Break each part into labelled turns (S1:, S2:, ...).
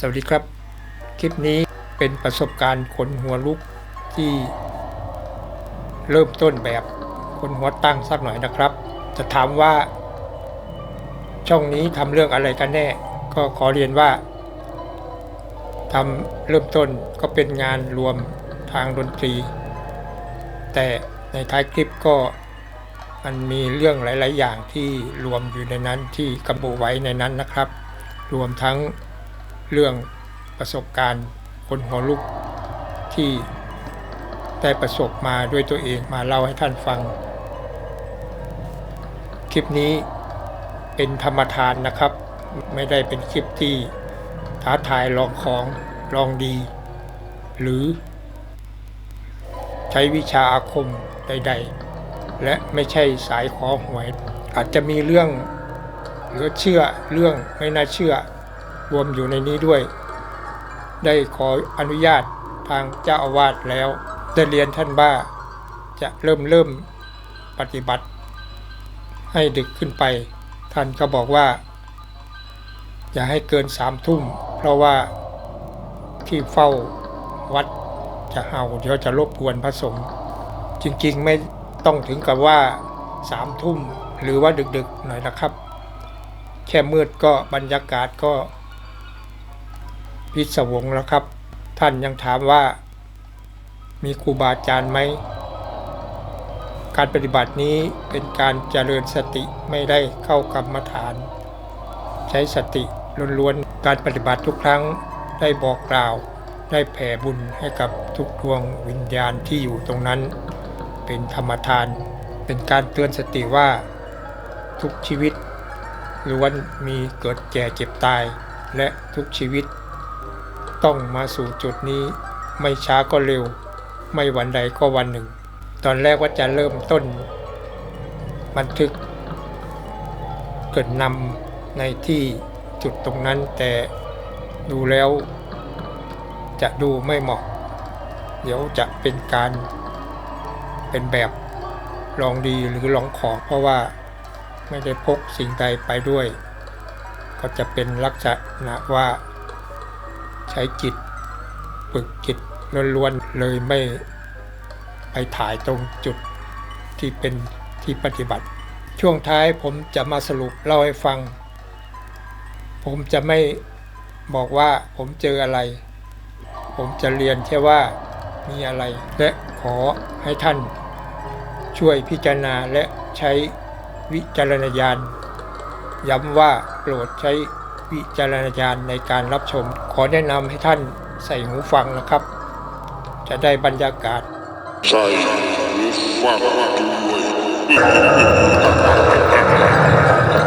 S1: สวัสดีครับ คลิปนี้เป็นประสบการณ์คนหัวลุกที่เริ่มต้นแบบคนหัวตั้งสักหน่อยนะครับ จะถามว่า ช่องนี้ทำเรื่องอะไรกันแน่ ก็ขอเรียนว่าทำเริ่มต้นก็เป็นงานรวมทางดนตรี แต่ในท้ายคลิปก็มันมีเรื่องหลาย ๆ อย่างที่รวมอยู่ในนั้นที่กำบุไว้ในนั้นนะครับ รวมทั้ง เรื่องประสบการณ์คนหัวลุกที่ได้ประสบมาด้วยตัวเองมาเล่าให้ท่านฟัง คลิปนี้เป็นธรรมทานนะครับ ไม่ได้เป็นคลิปที่ท้าทายลองของลองดี หรือ ใช้วิชาอาคมใด ๆ และไม่ใช่สายขอหวย อาจจะมีเรื่องเหลือเชื่อเรื่องไม่น่าเชื่อ รวมอยู่ในนี้ด้วย ได้ขออนุญาตทางเจ้าอาวาสแล้ว ได้เรียนท่านว่าจะเริ่มเริ่มปฏิบัติ ให้ดึกขึ้นไป ท่านก็บอกว่า อย่าให้เกินสามทุ่ม เพราะว่าที่เฝ้าวัดจะเห่าเดี๋ยวจะรบกวนพระสงฆ์จริงๆไม่ต้องถึงกับว่าสามทุ่มหรือว่าดึกๆหน่อยนะครับ แค่มืดก็บรรยากาศก็ พิศวงแล้วครับ ท่านยังถามว่า มีครูบาอาจารย์ไหม การปฏิบัตินี้เป็นการเจริญสติไม่ได้เข้ากรรมฐาน ใช้สติล้วนๆการปฏิบัติทุกครั้งได้บอกกล่าว ได้แผ่บุญให้กับทุกดวงวิญญาณที่อยู่ตรงนั้น เป็นธรรมทาน เป็นการเตือนสติว่าทุกชีวิตล้วนมีเกิดแก่เจ็บตายและทุกชีวิต ต้องมาสู่จุดนี้ ไม่ช้าก็เร็ว ไม่วันใดก็วันหนึ่ง ตอนแรกว่าจะเริ่มต้น บันทึก เกิดนำในที่จุดตรงนั้นแต่ดูแล้ว จะดูไม่เหมาะ เดี๋ยวจะเป็นการเป็นแบบลองดีหรือลองขอเพราะว่าไม่ได้พกสิ่งใดไปด้วย ก็จะเป็นลักษณะว่า ใช้จิตฝึกจิตล้วนๆเลยไม่ไปถ่ายตรงจุดที่เป็นที่ปฏิบัติ ช่วงท้ายผมจะมาสรุปเล่าให้ฟัง ผมจะไม่บอกว่าผมเจออะไร ผมจะเรียนแค่ว่ามีอะไร และขอให้ท่านช่วยพิจารณาและใช้วิจารณญาณ ย้ำว่าโปรดใช้ วิจารณญาณในการรับชม ขอแนะนำให้ท่านใส่หูฟังนะครับ จะได้บรรยากาศ
S2: ใส่หูฟังด้วย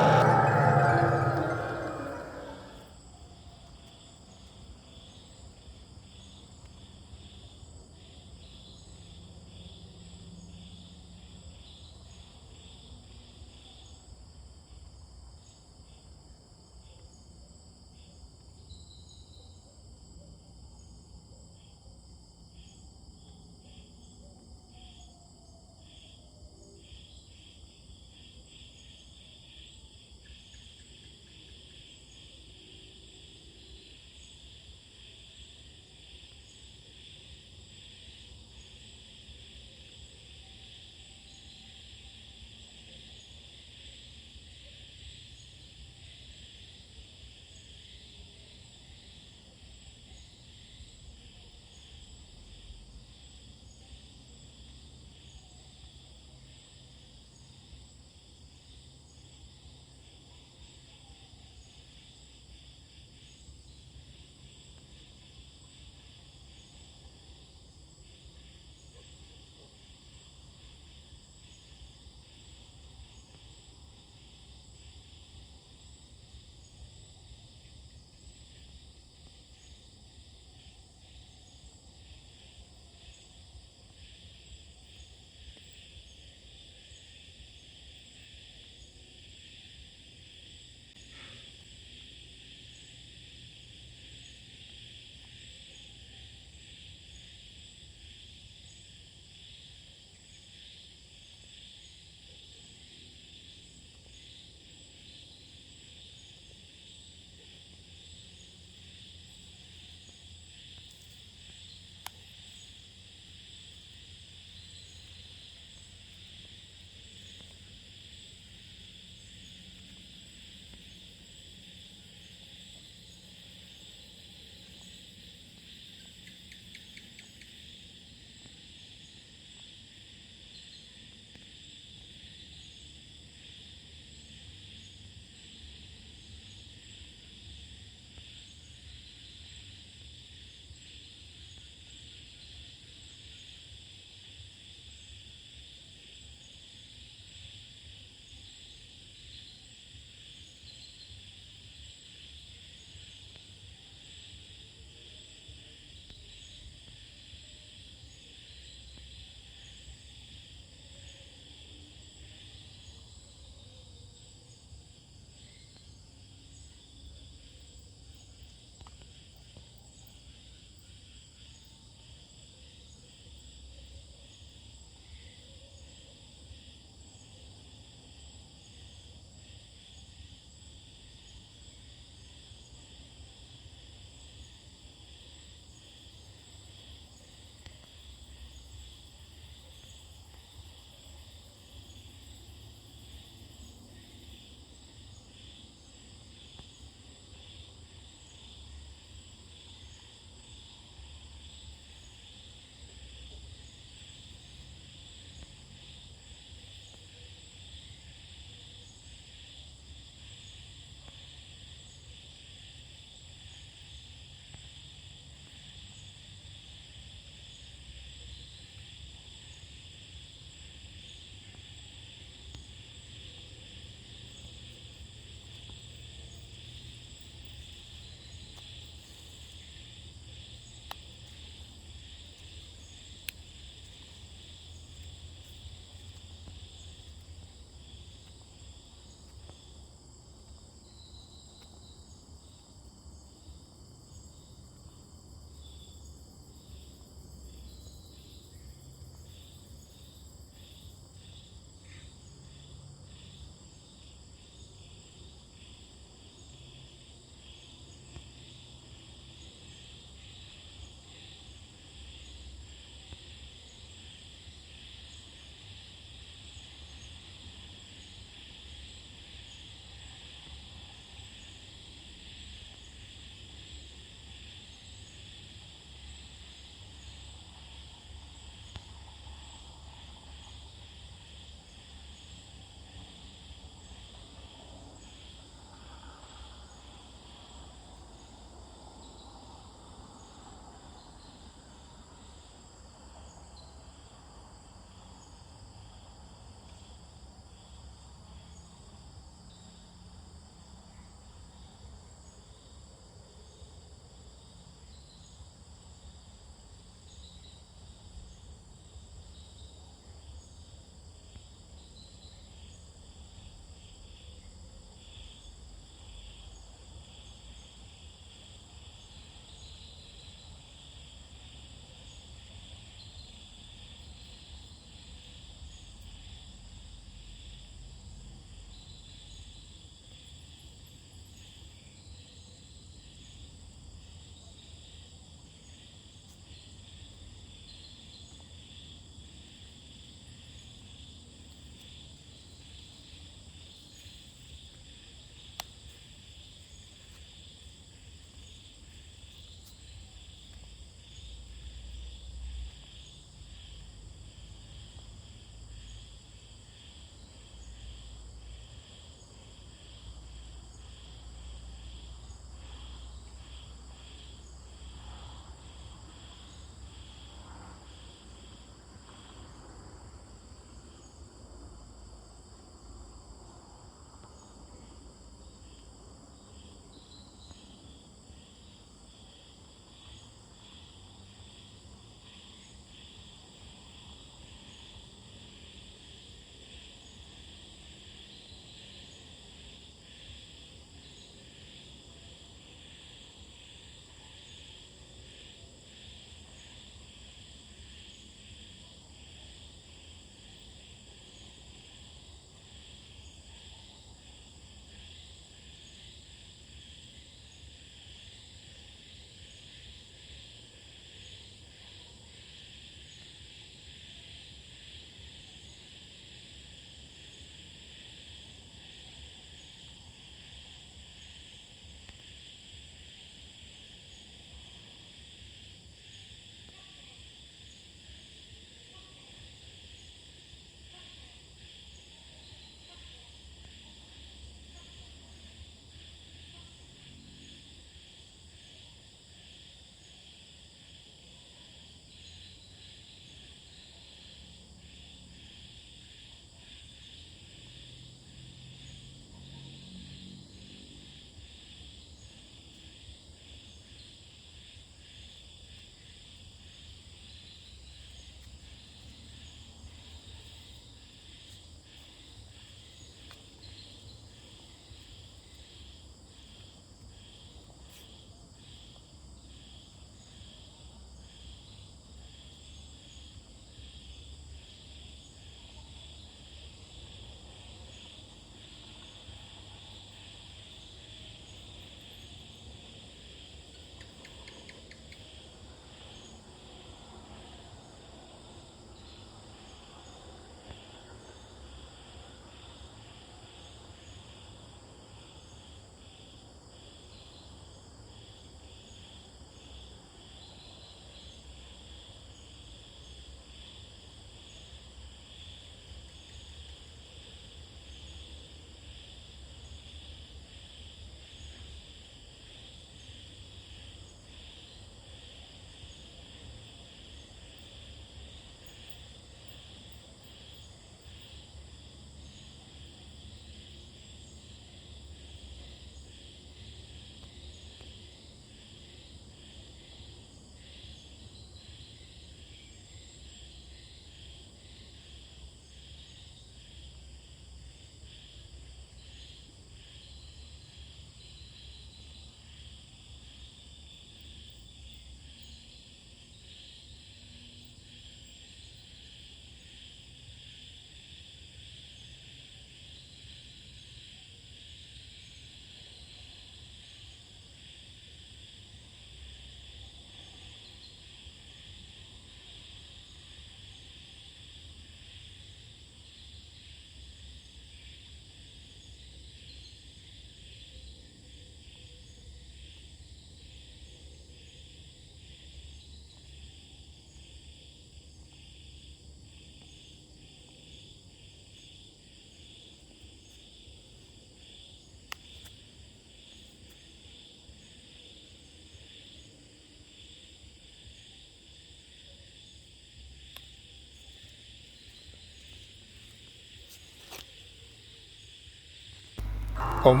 S1: ผม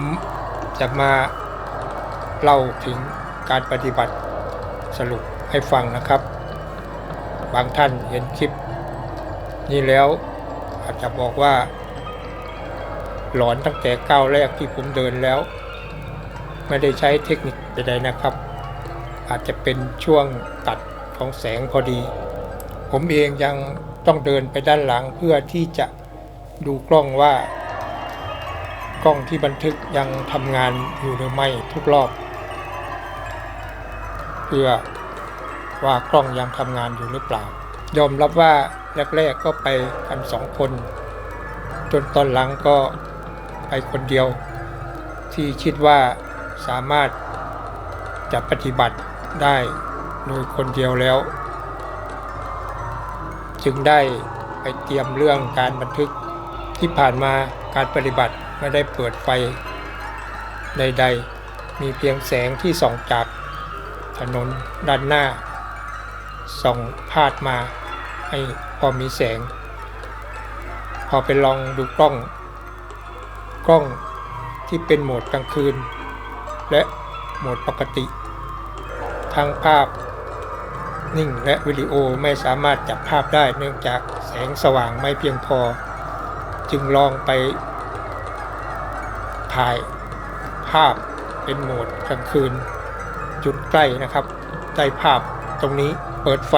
S1: จะมาเล่าถึงการปฏิบัติสรุปให้ฟังนะครับ บางท่านเห็นคลิป นี้แล้วอาจจะบอกว่า หลอนตั้งแต่ก้าวแรกที่ผมเดินแล้ว ไม่ได้ใช้เทคนิคใดๆนะครับ อาจจะเป็นช่วงตัดของแสงพอดี ผมเองยังต้องเดินไปด้านหลังเพื่อที่จะดูกล้องว่า ล้องที่บันทึกยังทำงานอยู่หรือไม่ทุกรอบ เพื่อว่ากล้องยังทำงานอยู่หรือเปล่า ยอมรับว่าแรกๆก็ไปกันสองคน จนตอนหลังก็ไปคนเดียว ที่คิดว่าสามารถจะปฏิบัติได้โดยคนเดียวแล้ว จึงได้ไปเตรียมเรื่องการบันทึกที่ผ่านมาการปฏิบัติ ไม่ได้เปิดไฟใด ๆ มีเพียงแสงที่ส่องจากถนนด้านหน้า ส่องพาดมาให้พอมีแสง พอไปลองดูกล้อง กล้องที่เป็นโหมดกลางคืน และโหมดปกติทั้งภาพ นิ่งและวิดีโอไม่สามารถจับภาพได้เนื่องจากแสงสว่างไม่เพียงพอ จึงลองไป ถ่ายภาพเป็นโหมดกลางคืน จุดใกล้นะครับใกล้ภาพตรงนี้เปิดไฟ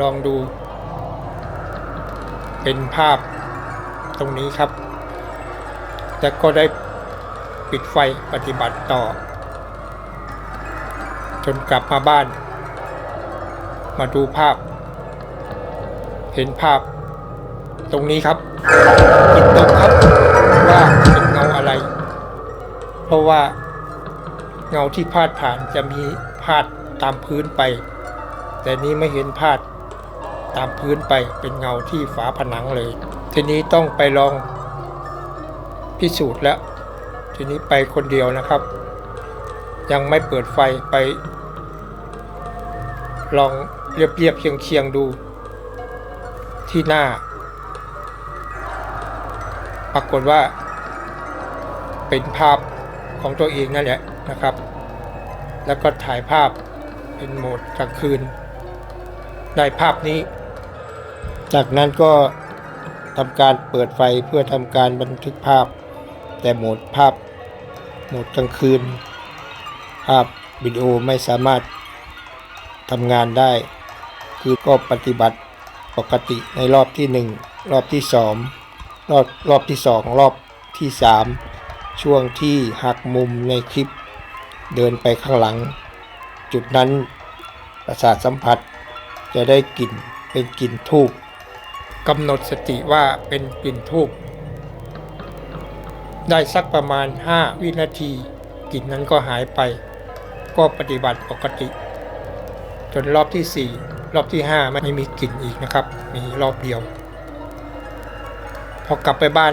S1: ลองดู เป็นภาพตรงนี้ครับแต่ก็ได้ปิดไฟปฏิบัติต่อ จนกลับมาบ้าน มาดูภาพ เห็นภาพ ตรงนี้ครับจิตตกครับว่า เพราะว่าเงาที่พาดผ่านจะมีพาดตามพื้นไป แต่นี้ไม่เห็นพาดตามพื้นไปเป็นเงาที่ฝาผนังเลย ทีนี้ต้องไปลองพิสูจน์แล้ว ทีนี้ไปคนเดียวนะครับ ยังไม่เปิดไฟไป ลองเรียบเรียบๆเคียงเคียงๆดู ที่หน้า ปรากฏว่า เป็นภาพ ของตัวเองนั่นแหละนะครับ แล้วก็ถ่ายภาพเป็นโหมดกลางคืน ได้ภาพนี้ จากนั้นก็ทำการเปิดไฟเพื่อทำการบันทึกภาพ แต่โหมดภาพโหมดกลางคืน ภาพวิดีโอไม่สามารถทำงานได้ คือก็ปฏิบัติปกติในรอบที่ 1 รอบที่ 2 รอบรอบที่ 2 รอบที่ 3 ช่วงที่หักมุมในคลิปเดินไปข้างหลัง จุดนั้นประสาทสัมผัสจะได้กลิ่นเป็นกลิ่นทูบกำหนดสติว่าเป็นกลิ่นทูบได้สักประมาณ 5 วินาทีกลิ่นนั้นก็หายไป ก็ปฏิบัติปกติ จนรอบที่ 4 รอบที่ 5 ไม่มีกลิ่นอีกนะครับ มีรอบเดียว พอกลับไปบ้าน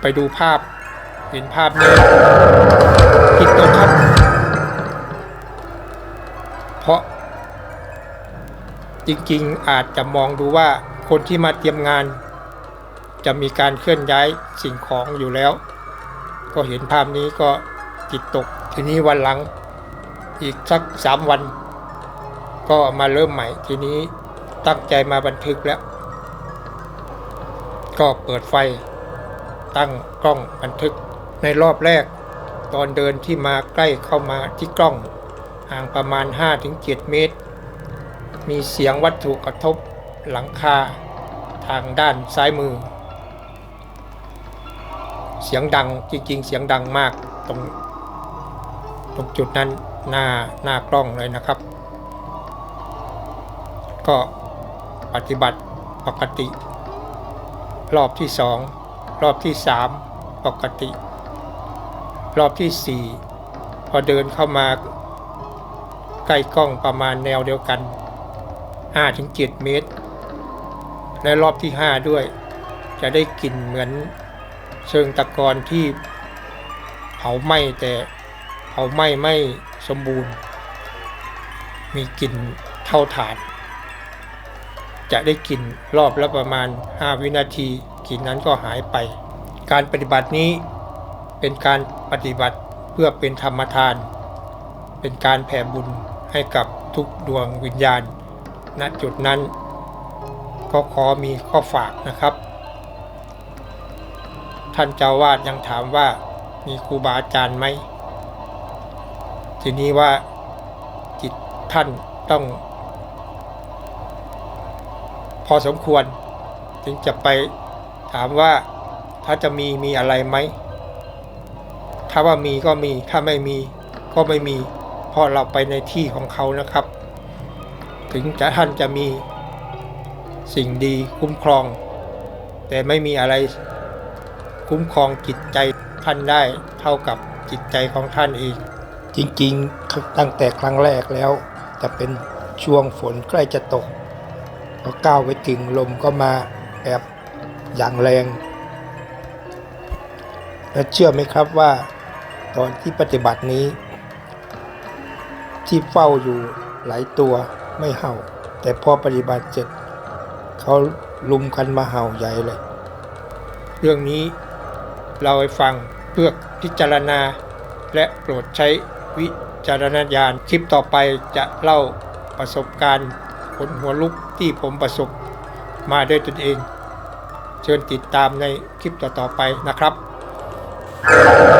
S1: ไปดูภาพ เห็นภาพนี้ผิดตรงครับ เพราะ จริงๆอาจจะมองดูว่าคนที่มาเตรียมงาน จะมีการเคลื่อนย้ายสิ่งของอยู่แล้ว ก็เห็นภาพนี้ก็จิตตก ทีนี้วันหลังอีกสักสามวัน ก็มาเริ่มใหม่ทีนี้ตั้งใจมาบันทึกแล้ว ก็เปิดไฟ ตั้งกล้องบันทึก ในรอบแรก ตอนเดินที่มาใกล้เข้ามาที่กล้อง ห่างประมาณ 5-7 เมตร มีเสียงวัตถุกระทบหลังคา ทางด้านซ้ายมือ เสียงดังจริงๆ เสียงดังมากตรงตรงจุดนั้นหน้าหน้ากล้องเลยนะครับ ก็ปฏิบัติปกติ รอบที่สอง รอบที่สามปกติ รอบที่สี่พอเดินเข้ามาใกล้กล้องประมาณแนวเดียวกัน5-7เมตร และรอบที่ 5 ด้วย จะได้กลิ่นเหมือนเชิงตะกอนที่เผาไหม้แต่เผาไหม้ไม่สมบูรณ์ มีกลิ่นเท่าถาน จะได้กลิ่นรอบละประมาณ 5 วินาที ถินนั้นก็หายไป การปฏิบัตินี้เป็นการปฏิบัติเพื่อเป็นธรรมทาน เป็นการแผ่บุญให้กับทุกดวงวิญญาณ ณจุดนั้น ก็ขอมีข้อฝากนะครับ ท่านเจ้าวาดยังถามว่ามีครูบาอาจารย์ไหม ทีนี้ว่าจิตท่านต้อง พอสมควร จึงจะไป ถามว่าถ้าจะมีมีอะไรไหม ถ้าว่ามีก็มี ถ้าไม่มีก็ไม่มี เพราะเราไปในที่ของเขานะครับ ถึงจะท่านจะมีสิ่งดีคุ้มครอง แต่ไม่มีอะไรคุ้มครองจิตใจท่านได้เท่ากับจิตใจของท่านเองจริงๆ ตั้งแต่ครั้งแรกแล้ว จะเป็นช่วงฝนใกล้จะตกพอก้าวไปถึงลมก็มาแบบ อย่างแรง และเชื่อไหมครับว่าตอนที่ปฏิบัตินี้ ที่เฝ้าอยู่หลายตัวไม่เห่า แต่พอปฏิบัติเสร็จเขาลุมกันมาเห่าใหญ่เลย เรื่องนี้เราให้ฟังเพื่อพิจารณา และโปรดใช้วิจารณญาณคลิปต่อไปจะเล่าประสบการณ์ขนหัวลุกที่ผมประสบมาด้วยตนเอง เชิญติดตามในคลิปต่อๆไปนะครับ